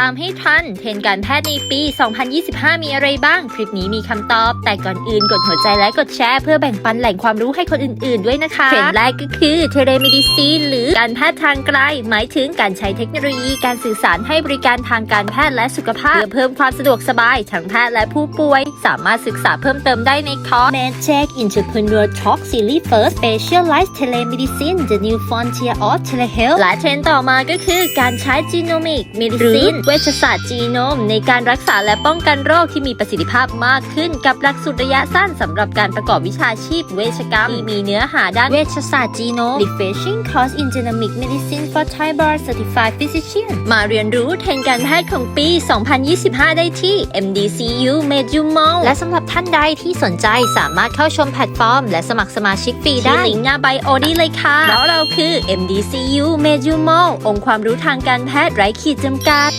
ตามให้ทันเทรนด์การแพทย์ในปี 2025 มีอะไรบ้าง คลิปนี้มีคำตอบ แต่ก่อนอื่นกดหัวใจและกดแชร์ เพื่อแบ่งปันแหล่งความรู้ให้คนอื่น ๆ ด้วยนะคะ เทรนด์แรกก็คือเทเลมดิซีนหรือการแพทย์ทางไกล หมายถึงการใช้เทคโนโลยีการสื่อสารให้บริการทางการแพทย์และสุขภาพ เพื่อเพิ่มความสะดวกสบายทั้งแพทย์และผู้ป่วย สามารถศึกษาเพิ่มเติมได้ในคอร์ส MedCheck Entrepreneur Talk Series First Specialized Telemedicine The New Frontier of Telehealth และเทรนด์ต่อมาก็คือการใช้ Genomic Medicine เวชศาสตร์จีโนม ในการรักษาและป้องกันโรคที่มีประสิทธิภาพมากขึ้น กับหลักสูตรระยะสั้นสำหรับการประกอบวิชาชีพเวชกรรมที่มีเนื้อหาด้านเวชศาสตร์จีโนม Refreshing Course in Genomic Medicine for Thai Bar Certified Physician มาเรียนรู้เทรนด์การแพทย์ของปี 2025 ได้ที่ MDCU Medumol และสำหรับท่านใดที่สนใจสามารถเข้าชมแพลตฟอร์ม และสมัครสมาชิกฟรีได้ที่ลิงก์หน้าไบโอนี้เลยค่ะแล้วเราคือ MDCU Medumol องค์ความรู้ทางการแพทย์ไร้ขีดจำกัด